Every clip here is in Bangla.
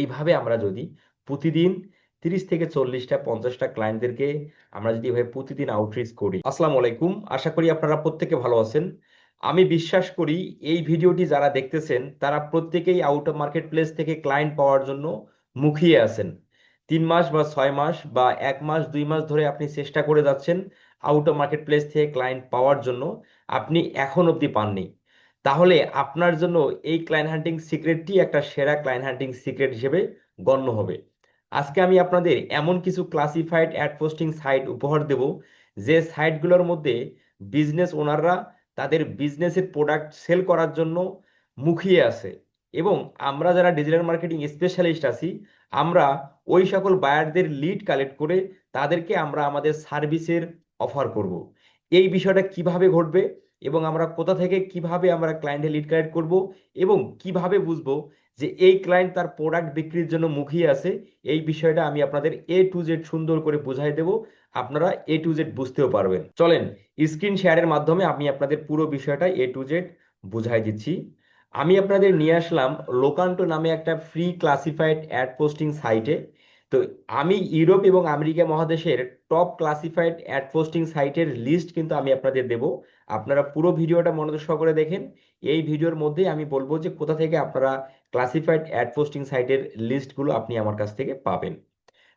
এইভাবে আমরা যদি প্রতিদিন তিরিশ থেকে চল্লিশটা, পঞ্চাশটা ক্লায়েন্টদেরকে আমরা যদি এভাবে প্রতিদিন আউটরিচ করি। আসসালামু আলাইকুম। আশা করি আপনারা প্রত্যেকে ভালো আছেন। আমি বিশ্বাস করি এই ভিডিওটি যারা দেখতেছেন, তারা প্রত্যেকেই আউট অফ মার্কেট প্লেস থেকে ক্লায়েন্ট পাওয়ার জন্য মুখিয়ে আছেন। তিন মাস বা ছয় মাস বা এক মাস, দুই মাস ধরে আপনি চেষ্টা করে যাচ্ছেন আউট অফ মার্কেট প্লেস থেকে ক্লায়েন্ট পাওয়ার জন্য। আপনি এখন অবধি পাননি। তাহলে আপনার জন্য এই ক্লায়েন্ট হান্টিং সিক্রেটটি একটা সেরা ক্লায়েন্ট হান্টিং সিক্রেট হিসেবে গণ্য হবে। আজকে আমি আপনাদের এমন কিছু ক্লাসিফাইড অ্যাড পোস্টিং সাইট উপহার দেব, যে সাইটগুলোর মধ্যে বিজনেস ওনাররা তাদের বিজনেসের প্রোডাক্ট সেল করার জন্য মুখিয়ে আছে এবং আমরা যারা ডিজিটাল মার্কেটিং স্পেশালিস্ট আছি, আমরা ওই সকল বায়ারদের লিড কালেক্ট করে তাদেরকে আমরা আমাদের সার্ভিসের অফার করব। এই বিষয়টা কীভাবে ঘটবে? এবং আমরা কোথা থেকে কীভাবে আমরা ক্লায়েন্টের লিড কালেক্ট করব এবং কীভাবে বুঝব যে এই ক্লায়েন্ট তার প্রোডাক্ট বিক্রির জন্য মুখিয়ে আছে, এই বিষয়টা আমি আপনাদের এ টু জেড সুন্দর করে বুঝাই দেব। আপনারা এ টু জেড বুঝতেও পারবেন। চলেন স্ক্রিন শেয়ারের মাধ্যমে আমি আপনাদের পুরো বিষয়টা এ টু জেড বুঝাই দিচ্ছি। আমি আপনাদের নিয়ে আসলাম লোকান্টো নামে একটা ফ্রি ক্লাসিফাইড অ্যাড পোস্টিং সাইটে তো আমি ইউরোপ এবং আমেরিকা মহাদেশের টপ ক্লাসিফাইড অ্যাড পোস্টিং সাইটের লিস্ট কিন্তু আমি আপনাদের দেব। আপনারা পুরো ভিডিওটা মনোযোগ সহকারে দেখেন। এই ভিডিওর মধ্যে আমি বলব যে কোথা থেকে আপনারা ক্লাসিফাইড অ্যাড পোস্টিং সাইটের লিস্টগুলো আপনি আমার কাছ থেকে পাবেন।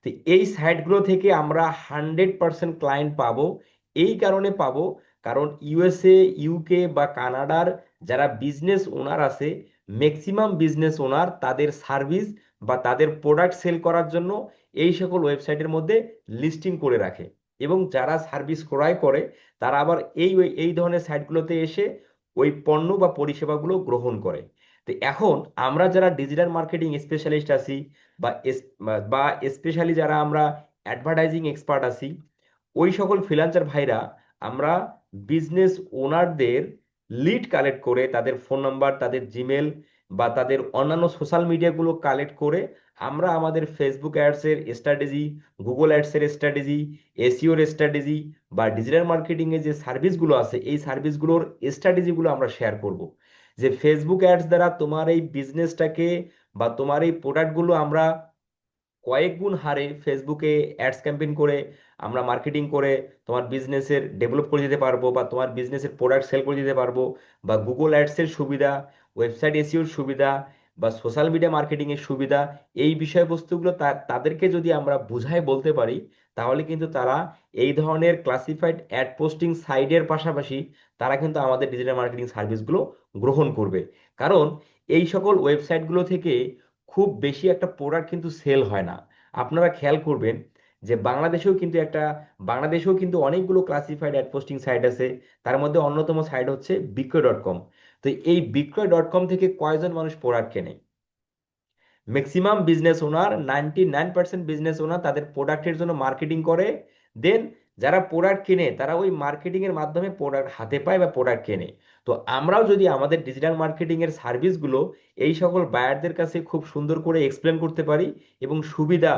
তো এই সাইটগুলো থেকে আমরা হান্ড্রেড পার্সেন্ট ক্লায়েন্ট পাবো। এই কারণে পাবো কারণ ইউএসএ ইউকে বা কানাডার যারা বিজনেস ওনার আছে ম্যাক্সিমাম বিজনেস ওনার তাদের সার্ভিস বা তাদের প্রোডাক্ট সেল করার জন্য এই সকল ওয়েবসাইটের মধ্যে লিস্টিং করে রাখে। এবং যারা সার্ভিস ক্রয় করে, তারা আবার এই এই ধরনের সাইটগুলোতে এসে ওই পণ্য বা পরিষেবাগুলো গ্রহণ করে। তো এখন আমরা যারা ডিজিটাল মার্কেটিং স্পেশালিস্ট আছি বা বা স্পেশালি যারা আমরা অ্যাডভার্টাইজিং এক্সপার্ট আছি, ওই সকল ফ্রিলান্সার ভাইরা আমরা বিজনেস ওনারদের লিড কালেক্ট করে তাদের ফোন নাম্বার তাদের জিমেল বা তাদের অন্যান্য সোশ্যাল মিডিয়াগুলো কালেক্ট করে আমরা আমাদের ফেসবুক অ্যাডসের স্ট্র্যাটেজি গুগল অ্যাডসের স্ট্র্যাটেজি এসিওর স্ট্র্যাটেজি বা ডিজিটাল মার্কেটিংয়ে যে সার্ভিসগুলো আছে, এই সার্ভিসগুলোর স্ট্র্যাটেজিগুলো আমরা শেয়ার করব। যে ফেসবুক অ্যাডস দ্বারা তোমার এই বিজনেসটাকে বা তোমার এই প্রোডাক্টগুলো আমরা কয়েক গুণ হারে ফেসবুকে অ্যাডস ক্যাম্পেইন করে আমরা মার্কেটিং করে তোমার বিজনেসের ডেভেলপ করে দিতে পারব বা তোমার বিজনেসের প্রোডাক্ট সেল করে দিতে পারব বা গুগল অ্যাডসের সুবিধা ওয়েবসাইট এসিওর সুবিধা বা সোশ্যাল মিডিয়া মার্কেটিংয়ের সুবিধা, এই বিষয়বস্তুগুলো তাদেরকে যদি আমরা বুঝাই বলতে পারি, তাহলে কিন্তু তারা এই ধরনের ক্লাসিফাইড অ্যাড পোস্টিং সাইডের পাশাপাশি তারা কিন্তু আমাদের ডিজিটাল মার্কেটিং সার্ভিসগুলো গ্রহণ করবে। কারণ এই সকল ওয়েবসাইটগুলো থেকে খুব বেশি একটা প্রোডাক্ট কিন্তু সেল হয় না। আপনারা খেয়াল করবেন যে বাংলাদেশেও কিন্তু একটা, বাংলাদেশেও কিন্তু অনেকগুলো ক্লাসিফাইড অ্যাড পোস্টিং সাইট আছে। তার মধ্যে অন্যতম সাইট হচ্ছে বিক্রয় ডট কম তো এই বিক্রয় ডট কম থেকে কয়জন মানুষ প্রোডাক্ট কেনে? Maximum business owner ninety nine percent business owner তাদের প্রোডাক্টের জন্য মার্কেটিং করে দেন যারা প্রোডাক্ট কেনে, তারা ওই মার্কেটিং এর মাধ্যমে প্রোডাক্ট হাতে পায় বা প্রোডাক্ট কেনে। তো আমরাও যদি আমাদের ডিজিটাল মার্কেটিং এর সার্ভিসগুলো এই সকল বায়ারদের কাছে খুব সুন্দর করে এক্সপ্লেন করতে পারি এবং সুবিধা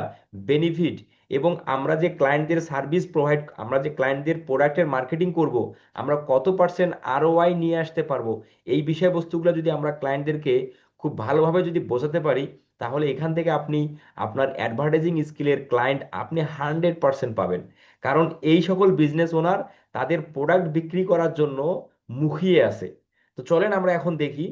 বেনিফিট এবং আমরা যে ক্লায়েন্টদের সার্ভিস প্রোভাইড আমরা যে ক্লায়েন্টদের প্রোডাক্টের মার্কেটিং করব, আমরা কত পার্সেন্ট আরওআই নিয়ে আসতে পারব, এই বিষয়বস্তুগুলো যদি আমরা ক্লায়েন্টদেরকে খুব ভালোভাবে যদি বোঝাতে পারি, তাহলে এখান থেকে আপনি আপনার অ্যাডভার্টাইজিং স্কিলের ক্লায়েন্ট আপনি হান্ড্রেড পার্সেন্ট পাবেন। কারণ এই সকল বিজনেস ওনার তাদের প্রোডাক্ট বিক্রি করার জন্য মুখিয়ে আছে। তো চলেন আমরা এখন দেখি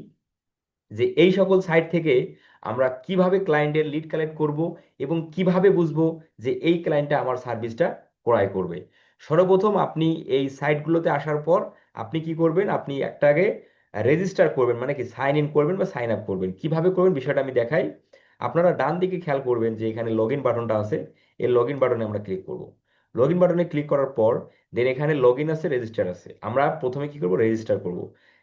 যে এই সকল সাইট থেকে আমরা কীভাবে ক্লায়েন্টের লিড কালেক্ট করব এবং কীভাবে বুঝব যে এই ক্লায়েন্টটা আমার সার্ভিসটা ক্রয় করবে। সর্বপ্রথম আপনি এই সাইটগুলোতে আসার পর আপনি কি করবেন? আপনি একটাকে রেজিস্টার করবেন মানে কি সাইন ইন করবেন বা সাইন আপ করবেন। কীভাবে করবেন বিষয়টা আমি দেখাই। আপনারা ডান দিকে খেয়াল করবেন যে এখানে লগ ইন বাটনটা আছে, এই লগ ইন বাটনে আমরা ক্লিক করব। লগ ইন বাটনে ক্লিক করার পর দেন এখানে লগ ইন আছে রেজিস্টার আছে। আমরা প্রথমে কি করব? রেজিস্টার করব।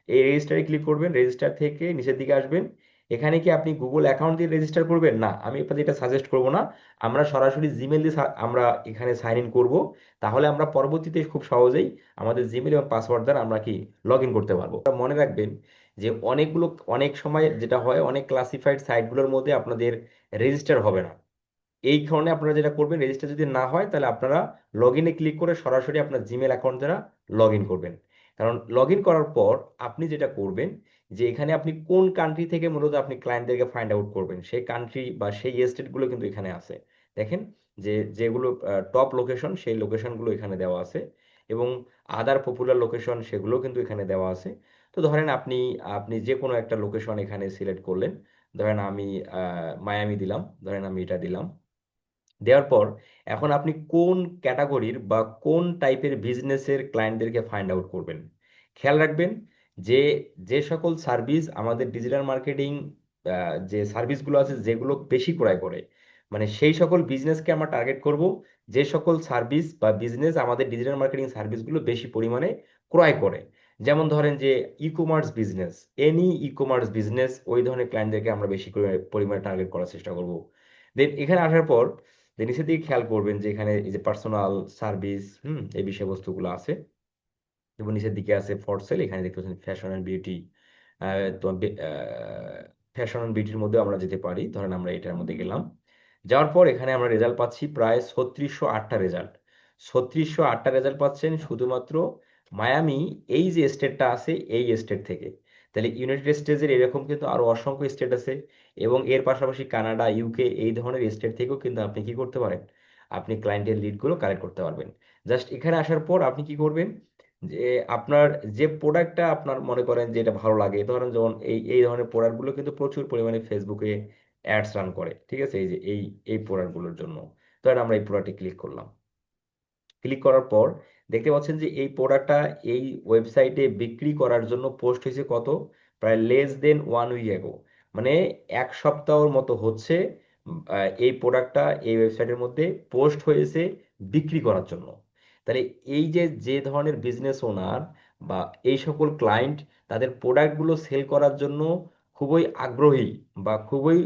এই রেজিস্টারে ক্লিক করবেন রেজিস্টার থেকে নিচের দিকে আসবেন। এখানে কি আপনি গুগল অ্যাকাউন্ট দিয়ে রেজিস্টার করবেন? না, আমি আপনাদের এটা সাজেস্ট করব না। আমরা সরাসরি জিমেল দিয়ে আমরা এখানে সাইন ইন করব। তাহলে আমরা পরবর্তীতে খুব সহজেই আমাদের জিমেল এবং পাসওয়ার্ড দ্বারা আমরা কি লগ ইন করতে পারব। মনে রাখবেন যে অনেকগুলো, অনেক সময় যেটা হয়, অনেক ক্লাসিফাইড সাইটগুলোর মধ্যে আপনাদের রেজিস্টার হবে না। এই কারণে আপনারা যেটা করবেন রেজিস্টার যদি না হয়, তাহলে আপনারা লগ ইনে ক্লিক করে সরাসরি আপনার জিমেল অ্যাকাউন্ট দ্বারা লগ ইন করবেন। কারণ লগ ইন করার পর আপনি যেটা করবেন যে এখানে আপনি কোন কান্ট্রি থেকে মূলত আপনি ক্লায়েন্টদেরকে ফাইন্ড আউট করবেন? সেই কান্ট্রি বা সেই স্টেটগুলো কিন্তু এখানে আছে। দেখেন যে যেগুলো টপ লোকেশন সেই লোকেশনগুলো এখানে দেওয়া আছে এবং আদার পপুলার লোকেশন সেগুলো কিন্তু এখানে দেওয়া আছে। তো ধরেন আপনি আপনি যে কোনো একটা লোকেশন এখানে সিলেক্ট করলেন। ধরেন আমি মায়ামি দিলাম, ধরেন আমি এটা দিলাম। দেওয়ার পর এখন আপনি কোন ক্যাটাগরির বা কোন টাইপের বিজনেসের ক্লায়েন্টদেরকে ফাইন্ড আউট করবেন? খেয়াল রাখবেন যে যে সকল সার্ভিস আমাদের ডিজিটাল মার্কেটিং যে সার্ভিসগুলো আছে যেগুলো বেশি ক্রয় করে মানে সেই সকল বিজনেসকে আমরা টার্গেট করব, যে সকল সার্ভিস বা বিজনেস আমাদের ডিজিটাল মার্কেটিং সার্ভিসগুলো বেশি পরিমাণে ক্রয় করে। যেমন ধরেন যে e commerce business any e commerce business ওই ধরনের ক্লায়েন্টদেরকে আমরা বেশি পরিমাণে টার্গেট করার চেষ্টা করব। দেন এখানে আসার পর নিচের দিকে খেয়াল করবেন যে এখানে এই যে পার্সোনাল সার্ভিস হুম, এই বিষয়বস্তুগুলো আছে। এবং নিচের দিকে আছে ফর সেল এখানে দেখতে পাচ্ছেন ফ্যাশন অ্যান্ড বিউটি তো ফ্যাশন অ্যান্ড বিউটির মধ্যে আমরা যেতে পারি। ধরেন আমরা এটার মধ্যে গেলাম। যাওয়ার পর এখানে আমরা রেজাল্ট পাচ্ছি প্রায় ছত্রিশশো আটটা রেজাল্ট ছত্রিশশো আটটা রেজাল্ট পাচ্ছেন শুধুমাত্র মায়ামি এই যে স্টেটটা আছে, এই স্টেট থেকে। তাহলে ইউনাইটেড স্টেটসের এরকম কিন্তু আরও অসংখ্য স্টেট আছে এবং এর পাশাপাশি কানাডা ইউকে এই ধরনের স্টেট থেকেও কিন্তু আপনি কি করতে পারেন? আপনি ক্লায়েন্টের লিডগুলো কালেক্ট করতে পারবেন। জাস্ট এখানে আসার পর আপনি কি করবেন? যে আপনার যে প্রোডাক্টটা আপনার মনে করেন যে এটা ভালো লাগে, ধরেন যেমন এই এই ধরনের প্রোডাক্টগুলো কিন্তু প্রচুর পরিমাণে ফেসবুকে অ্যাডস রান করে, ঠিক আছে? এই যে, এই এই প্রোডাক্টগুলোর জন্য। ধরেন আমরা এই প্রোডাক্টে ক্লিক করলাম। ক্লিক করার পর দেখতে পাচ্ছেন যে এই প্রোডাক্টটা এই ওয়েবসাইটে বিক্রি করার জন্য পোস্ট হয়েছে কত? প্রায় লেস দেন ওয়ান উইক এগো মানে এক সপ্তাহর মতো হচ্ছে এই প্রোডাক্টটা এই ওয়েবসাইটের মধ্যে পোস্ট হয়েছে বিক্রি করার জন্য। তাহলে এই যে যে ধরনের বিজনেস ওনার বা এই সকল ক্লায়েন্ট তাদের প্রোডাক্টগুলো সেল করার জন্য খুবই আগ্রহী বা খুবই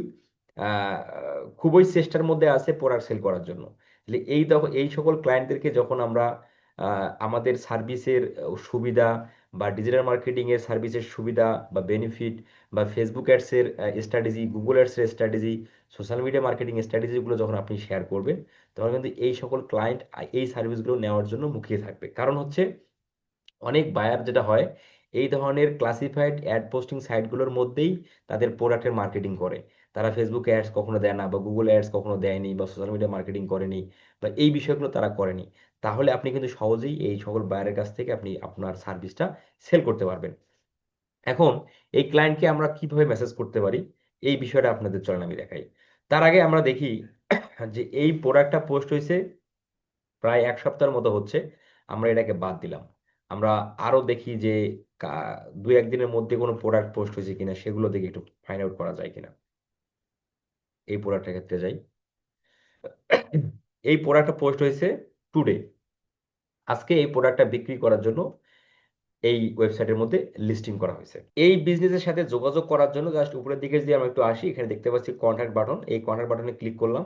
খুবই চেষ্টার মধ্যে আছে প্রোডাক্ট সেল করার জন্য। এই এই সকল ক্লায়েন্টদেরকে যখন আমরা আমাদের সার্ভিসের সুবিধা বা ডিজিটাল মার্কেটিং এর সার্ভিসের সুবিধা বা বেনিফিট বা ফেসবুক অ্যাডসের স্ট্র্যাটেজি গুগল অ্যাডসের স্ট্র্যাটেজি সোশ্যাল মিডিয়া মার্কেটিং স্ট্র্যাটেজিগুলো যখন আপনি শেয়ার করবেন, তখন কিন্তু এই সকল ক্লায়েন্ট এই সার্ভিসগুলো নেওয়ার জন্য মুখিয়ে থাকবে। কারণ হচ্ছে অনেক বায়ার যেটা হয়, এই ধরনের ক্লাসিফাইড অ্যাড পোস্টিং সাইটগুলোর মধ্যেই তাদের প্রোডাক্টের মার্কেটিং করে। তারা ফেসবুক অ্যাডস কখনো দেয় না বা গুগল অ্যাডস কখনো দেয়নি বা সোশ্যাল মিডিয়া মার্কেটিং করেনি বা এই বিষয়গুলো তারা করেনি। তাহলে আপনি কিন্তু সহজেই এই সকল বায়ারের কাছ থেকে আপনি আপনার সার্ভিসটা সেল করতে পারবেন। এখন এই ক্লায়েন্টকে আমরা কীভাবে মেসেজ করতে পারি? এই বিষয়টা আপনাদের চলেন আমি দেখাই। তার আগে আমরা দেখি যে এই প্রোডাক্টটা পোস্ট হয়েছে প্রায় এক সপ্তাহের মতো হচ্ছে, আমরা এটাকে বাদ দিলাম। আমরা আরও দেখি যে দু একদিনের মধ্যে কোনো প্রোডাক্ট পোস্ট হয়েছে কিনা, সেগুলো দেখে একটু ফাইন্ড আউট করা যায় কিনা। এই প্রোডাক্টের ক্ষেত্রে যাই। এই প্রোডাক্টটা পোস্ট হয়েছে টুডে আজকে এই প্রোডাক্টটা বিক্রি করার জন্য এই ওয়েবসাইটের মধ্যে লিস্টিং করা হয়েছে। এই বিজনেসের সাথে যোগাযোগ করার জন্য জাস্ট উপরের দিকে যদি আমরা একটু আসি, এখানে দেখতে পাচ্ছি কন্ট্যাক্ট বাটন এই কন্ট্যাক্ট বাটনে ক্লিক করলাম।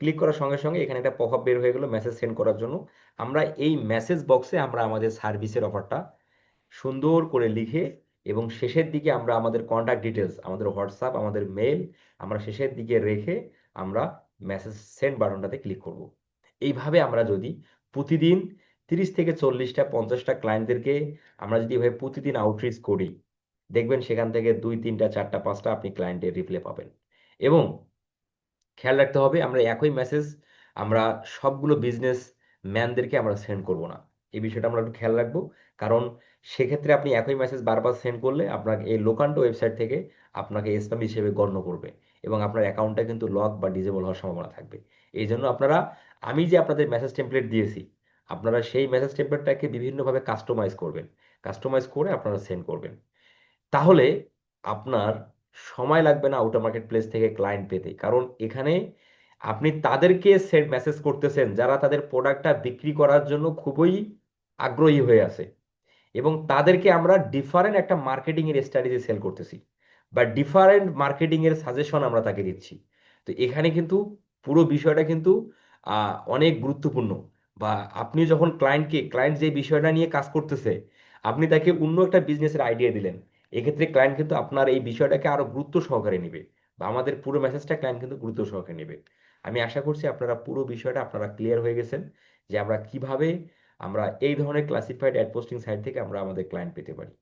ক্লিক করার সঙ্গে সঙ্গে এখানে একটা পপ বের হয়ে গেল মেসেজ সেন্ড করার জন্য। আমরা এই মেসেজ বক্সে আমরা আমাদের সার্ভিসের অফারটা সুন্দর করে লিখে এবং শেষের দিকে আমরা আমাদের কন্ট্যাক্ট ডিটেলস আমাদের হোয়াটসঅ্যাপ আমাদের মেল আমরা শেষের দিকে রেখে আমরা মেসেজ সেন্ড বাটনটাতে ক্লিক করব। এইভাবে আমরা যদি প্রতিদিন তিরিশ থেকে চল্লিশটা, পঞ্চাশটা ক্লায়েন্টদেরকে আমরা যদি এভাবে প্রতিদিন আউটরিচ করি, দেখবেন সেখান থেকে দুই, তিনটা, চারটা, পাঁচটা আপনি ক্লায়েন্টের রিপ্লে পাবেন। এবং খেয়াল রাখতে হবে, আমরা একই মেসেজ আমরা সবগুলো বিজনেস ম্যানদেরকে আমরা সেন্ড করব না। এই বিষয়টা আমরা একটু খেয়াল রাখব, কারণ সেক্ষেত্রে আপনি একই মেসেজ বারবার সেন্ড করলে আপনাকে এই লোকান্ড ওয়েবসাইট থেকে আপনাকে স্প্যাম হিসেবে গণ্য করবে এবং আপনার অ্যাকাউন্টটা কিন্তু লক বা ডিজেবল হওয়ার সম্ভাবনা থাকবে। এই জন্য আপনারা, আমি যে আপনাদের মেসেজ টেমপ্লেট দিয়েছি, আপনারা সেই মেসেজ টেমপ্লেটটাকে বিভিন্নভাবে কাস্টমাইজ করবেন। কাস্টমাইজ করে আপনারা সেন্ড করবেন। তাহলে আপনার সময় লাগবে না আউটার মার্কেট প্লেস থেকে ক্লায়েন্ট পেতে। কারণ এখানে আপনি তাদেরকে সেন্ড মেসেজ করতেছেন, যারা তাদের প্রোডাক্টটা বিক্রি করার জন্য খুবই আগ্রহী হয়ে আছে। এবং তাদেরকে আমরা ডিফারেন্ট একটা মার্কেটিং এর স্ট্র্যাটেজি সেল করতেছি। বা ডিফারেন্ট মার্কেটিং এর সাজেশন আমরা তাকে দিচ্ছি। তো এখানে কিন্তু পুরো বিষয়টা কিন্তু অনেক গুরুত্বপূর্ণ। বা আপনি যখন ক্লায়েন্টকে ক্লায়েন্ট যে বিষয়টা নিয়ে কাজ করতেছে, আপনি তাকে অন্য একটা বিজনেসের আইডিয়া দিলেন। এক্ষেত্রে ক্লায়েন্ট কিন্তু আপনার এই বিষয়টাকে আরও গুরুত্ব সহকারে নেবে। বা আমাদের পুরো মেসেজটা ক্লায়েন্ট কিন্তু গুরুত্ব সহকারে নেবে। আমি আশা করছি আপনারা পুরো বিষয়টা আপনারা ক্লিয়ার হয়ে গেছেন যে আমরা কীভাবে আমরা এই ধরনের ক্লাসিফাইড অ্যাড পোস্টিং সাইট থেকে আমরা আমাদের ক্লায়েন্ট পেতে পারি।